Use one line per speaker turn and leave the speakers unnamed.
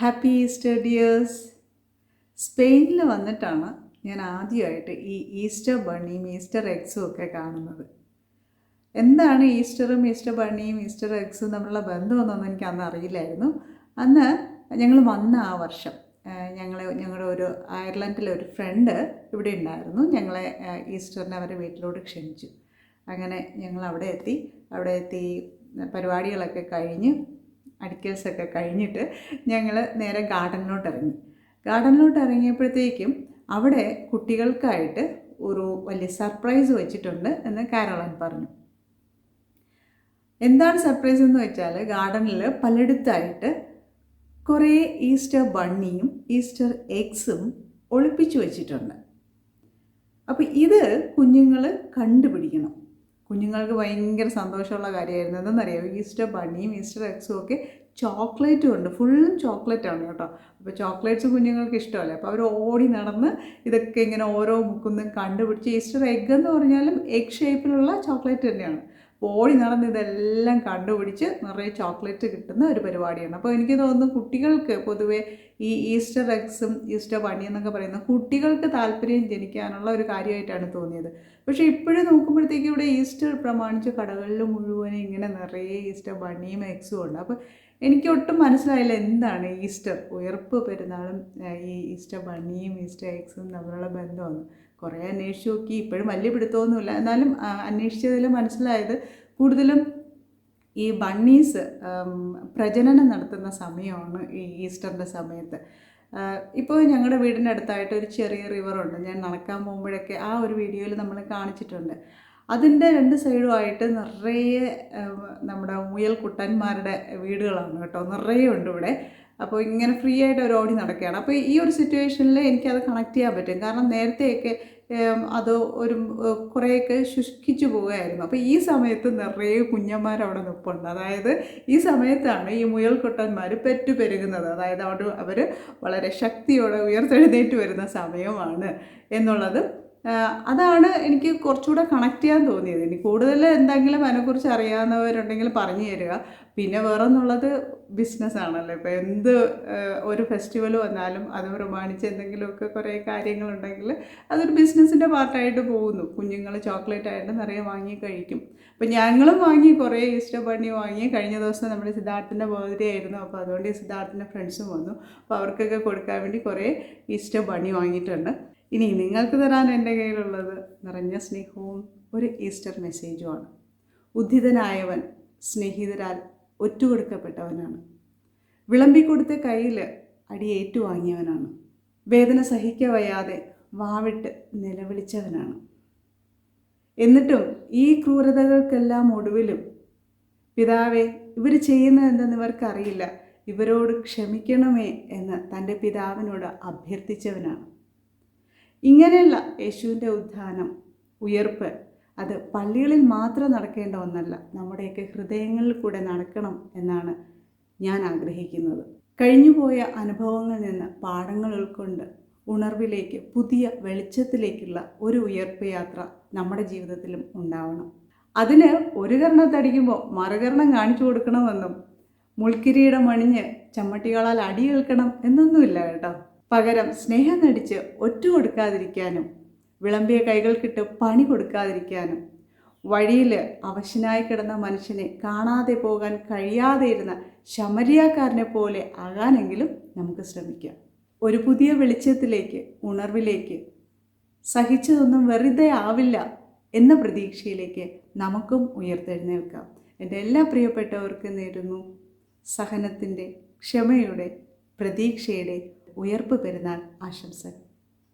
Happy Easter dears സ്പെയിനിൽ വന്നിട്ടാണ് ഞാൻ ആദ്യമായിട്ട് ഈ ഈസ്റ്റർ ബണ്ണിയും ഈസ്റ്റർ എഗ്സും ഒക്കെ കാണുന്നത്. എന്താണ് ഈസ്റ്ററും ഈസ്റ്റർ ബണ്ണിയും ഈസ്റ്റർ എഗ്സും തമ്മിലുള്ള ബന്ധമൊന്നും എനിക്ക് അന്ന് അറിയില്ലായിരുന്നു. അന്ന് ഞങ്ങൾ വന്ന ആ വർഷം ഞങ്ങളെ ഞങ്ങളുടെ ഒരു അയർലൻഡിലെ ഒരു ഫ്രണ്ട് ഇവിടെ ഉണ്ടായിരുന്നു. ഞങ്ങളെ ഈസ്റ്ററിനെ അവരുടെ വീട്ടിലോട്ട് ക്ഷണിച്ചു. അങ്ങനെ ഞങ്ങൾ അവിടെ എത്തി. അവിടെ എത്തി പരിപാടികളൊക്കെ കഴിഞ്ഞ് അടിക്കൽസൊക്കെ കഴിഞ്ഞിട്ട് ഞങ്ങൾ നേരെ ഗാർഡനിലോട്ട് ഇറങ്ങി ഗാർഡനിലോട്ട് ഇറങ്ങിയപ്പോഴത്തേക്കും അവിടെ കുട്ടികൾക്കായിട്ട് ഒരു വലിയ സർപ്രൈസ് വെച്ചിട്ടുണ്ട് എന്ന് കാരോളൻ പറഞ്ഞു. എന്താണ് സർപ്രൈസ് എന്ന് വെച്ചാൽ ഗാർഡനിൽ പലയിടത്തായിട്ട് കുറേ ഈസ്റ്റർ ബണ്ണിയും ഈസ്റ്റർ എഗ്സും ഒളിപ്പിച്ചു വെച്ചിട്ടുണ്ട്. അപ്പോൾ ഇത് കുഞ്ഞുങ്ങൾ കണ്ടുപിടിക്കണം. കുഞ്ഞുങ്ങൾക്ക് ഭയങ്കര സന്തോഷമുള്ള കാര്യമായിരുന്നു. എന്തെന്നറിയാമോ ഈസ്റ്റർ ബണ്ണിയും ഈസ്റ്റർ എക്സും ഒക്കെ ചോക്ലേറ്റും ഉണ്ട്. ഫുള്ളും ചോക്ലേറ്റ് ആണ് കേട്ടോ. അപ്പോൾ ചോക്ലേറ്റ്സ് കുഞ്ഞുങ്ങൾക്ക് ഇഷ്ടമല്ലേ? അപ്പോൾ അവർ ഓടി നടന്ന് ഇതൊക്കെ ഇങ്ങനെ ഓരോ മുക്കുന്നും കണ്ടുപിടിച്ച് ഈസ്റ്റർ എഗ് എന്ന് പറഞ്ഞാലും എഗ് ഷേപ്പിലുള്ള ചോക്ലേറ്റ് തന്നെയാണ്. ഓടി നടന്ന് ഇതെല്ലാം കണ്ടുപിടിച്ച് നിറയെ ചോക്ലേറ്റ് കിട്ടുന്ന ഒരു പരിപാടിയാണ്. അപ്പോൾ എനിക്ക് തോന്നുന്നു കുട്ടികൾക്ക് പൊതുവേ ഈ ഈസ്റ്റർ എഗ്സും ഈസ്റ്റർ പണി എന്നൊക്കെ പറയുന്ന കുട്ടികൾക്ക് താല്പര്യം ജനിക്കാനുള്ള ഒരു കാര്യമായിട്ടാണ് തോന്നിയത്. പക്ഷേ ഇപ്പോഴും നോക്കുമ്പോഴത്തേക്കും ഇവിടെ ഈസ്റ്റർ പ്രമാണിച്ച് കടകളിൽ മുഴുവനും ഇങ്ങനെ നിറയെ ഈസ്റ്റർ ബണിയും എഗ്സും ഉണ്ട്. അപ്പോൾ എനിക്ക് ഒട്ടും മനസ്സിലായില്ല എന്താണ് ഈസ്റ്റർ. ഉയർപ്പ് പെരുന്നാളും ഈ ഈസ്റ്റർ ബണ്ണിയും ഈസ്റ്റർ എഗ്സും തമ്മിലുള്ള ബന്ധമാണ് കുറേ അന്വേഷിച്ച് നോക്കി. ഇപ്പോഴും വലിയ പിടുത്തമൊന്നുമില്ല. എന്നാലും അന്വേഷിച്ചതിൽ മനസ്സിലായത് കൂടുതലും ഈ ബണ്ണീസ് പ്രജനനം നടത്തുന്ന സമയമാണ് ഈ ഈസ്റ്ററിന്റെ സമയത്ത്. ഇപ്പോൾ ഞങ്ങളുടെ വീടിന്റെ അടുത്തായിട്ട് ഒരു ചെറിയ റിവറുണ്ട്. ഞാൻ നടക്കാൻ പോകുമ്പോഴൊക്കെ ആ ഒരു വീഡിയോയിൽ നമ്മൾ കാണിച്ചിട്ടുണ്ട്. അതിന്റെ രണ്ട് സൈഡുമായിട്ട് നിറയെ നമ്മുടെ മുയൽ കുട്ടന്മാരുടെ വീടുകളാണ് കേട്ടോ. നിറയെ ഉണ്ട് ഇവിടെ. അപ്പോൾ ഇങ്ങനെ ഫ്രീ ആയിട്ട് ഒരു ഓടി നടക്കുകയാണ്. അപ്പോൾ ഈ ഒരു സിറ്റുവേഷനിൽ എനിക്കത് കണക്ട് ചെയ്യാൻ പറ്റും. കാരണം നേരത്തെയൊക്കെ അത് ഒരു കുറേയൊക്കെ ശുഷ്കിച്ചു പോവുകയായിരുന്നു. അപ്പോൾ ഈ സമയത്ത് നിറയെ കുഞ്ഞന്മാർ അവിടെ നിൽപ്പുണ്ട് അതായത് ഈ സമയത്താണ് ഈ മുയൽക്കുട്ടന്മാർ പെറ്റു പെരുകുന്നത് അതായത് അവിടെ അവർ വളരെ ശക്തിയോടെ ഉയർത്തെഴുന്നേറ്റ് വരുന്ന സമയമാണ് എന്നുള്ളത് അതാണ് എനിക്ക് കുറച്ചുകൂടെ കണക്ട് ചെയ്യാൻ തോന്നിയത്. ഇനി കൂടുതൽ എന്തെങ്കിലും അതിനെക്കുറിച്ച് അറിയാവുന്നവരുണ്ടെങ്കിൽ പറഞ്ഞു തരിക. പിന്നെ വേറൊന്നുള്ളത് ബിസിനസ്സാണല്ലോ ഇപ്പോൾ എന്ത് ഒരു ഫെസ്റ്റിവൽ വന്നാലും അത് പ്രമാണിച്ച് എന്തെങ്കിലുമൊക്കെ കുറേ കാര്യങ്ങളുണ്ടെങ്കിൽ അതൊരു ബിസിനസ്സിന്റെ പാർട്ടായിട്ട് പോകുന്നു. കുഞ്ഞുങ്ങൾ ചോക്ലേറ്റ് ആയിട്ട് നിറയെ വാങ്ങി കഴിക്കും. അപ്പം ഞങ്ങളും വാങ്ങി കുറേ ഈസ്റ്റർ ബണ്ണി വാങ്ങി. കഴിഞ്ഞ ദിവസം നമ്മുടെ സിദ്ധാർത്ഥിന്റെ ബർത്ത്ഡേ ആയിരുന്നു. അപ്പോൾ അതുകൊണ്ട് സിദ്ധാർത്ഥിന്റെ ഫ്രണ്ട്സും വന്നു. അപ്പോൾ അവർക്കൊക്കെ കൊടുക്കാൻ വേണ്ടി കുറേ ഈസ്റ്റർ ബണ്ണി വാങ്ങിയിട്ടുണ്ട്. ഇനി നിങ്ങൾക്ക് തരാൻ എന്റെ കയ്യിലുള്ളത് നിറഞ്ഞ സ്നേഹവും ഒരു ഈസ്റ്റർ മെസ്സേജുമാണ്. ഉദ്ധിതനായവൻ സ്നേഹിതരാൽ ഒറ്റുകൊടുക്കപ്പെട്ടവനാണ്. വിളമ്പിക്കൊടുത്ത കയ്യിൽ അടിയേറ്റു വാങ്ങിയവനാണ് വേദന സഹിക്കവയ്യാതെ വാവിട്ട് നിലവിളിച്ചവനാണ്. എന്നിട്ടും ഈ ക്രൂരതകൾക്കെല്ലാം ഒടുവിലും പിതാവെ ഇവർ ചെയ്യുന്നത് എന്തെന്ന് ഇവർക്കറിയില്ല. ഇവരോട് ക്ഷമിക്കണമേ എന്ന് തന്റെ പിതാവിനോട് അഭ്യർത്ഥിച്ചവനാണ്. ഇങ്ങനെയുള്ള യേശുവിന്റെ ഉത്ഥാനം ഉയർപ്പ് അത് പള്ളികളിൽ മാത്രം നടക്കേണ്ട ഒന്നല്ല. നമ്മുടെയൊക്കെ ഹൃദയങ്ങളിൽ കൂടെ നടക്കണം എന്നാണ് ഞാൻ ആഗ്രഹിക്കുന്നത്. കഴിഞ്ഞുപോയ അനുഭവങ്ങളിൽ നിന്ന് പാഠങ്ങൾ ഉൾക്കൊണ്ട് ഉണർവിലേക്ക് പുതിയ വെളിച്ചത്തിലേക്കുള്ള ഒരു ഉയർപ്പ് യാത്ര നമ്മുടെ ജീവിതത്തിലും ഉണ്ടാവണം. അതിന് ഒരു കർണത്തടിക്കുമ്പോൾ മറുകർണം കാണിച്ചു കൊടുക്കണമെന്നും മുൾക്കിരീടം അണിഞ്ഞ് ചമ്മട്ടികളാൽ അടി കേൾക്കണം എന്നൊന്നുമില്ല കേട്ടോ. പകരം സ്നേഹം നടിച്ച് ഒറ്റ കൊടുക്കാതിരിക്കാനും വിളമ്പിയ കൈകൾക്കിട്ട് പണി കൊടുക്കാതിരിക്കാനും വഴിയിൽ അവശനായി കിടന്ന മനുഷ്യനെ കാണാതെ പോകാൻ കഴിയാതെ ഇരുന്ന ശമരിയാക്കാരനെ പോലെ ആകാനെങ്കിലും നമുക്ക് ശ്രമിക്കാം. ഒരു പുതിയ വെളിച്ചത്തിലേക്ക് ഉണർവിലേക്ക് സഹിച്ചതൊന്നും വെറുതെ ആവില്ല എന്ന പ്രതീക്ഷയിലേക്ക് നമുക്കും ഉയർത്തെഴുന്നേൽക്കാം. എന്റെ എല്ലാ പ്രിയപ്പെട്ടവർക്കും നേരുന്നു സഹനത്തിന്റെ ക്ഷമയുടെ പ്രതീക്ഷയുടെ ഉയർപ്പ് പെരുന്നാൾ ആശംസകൾ.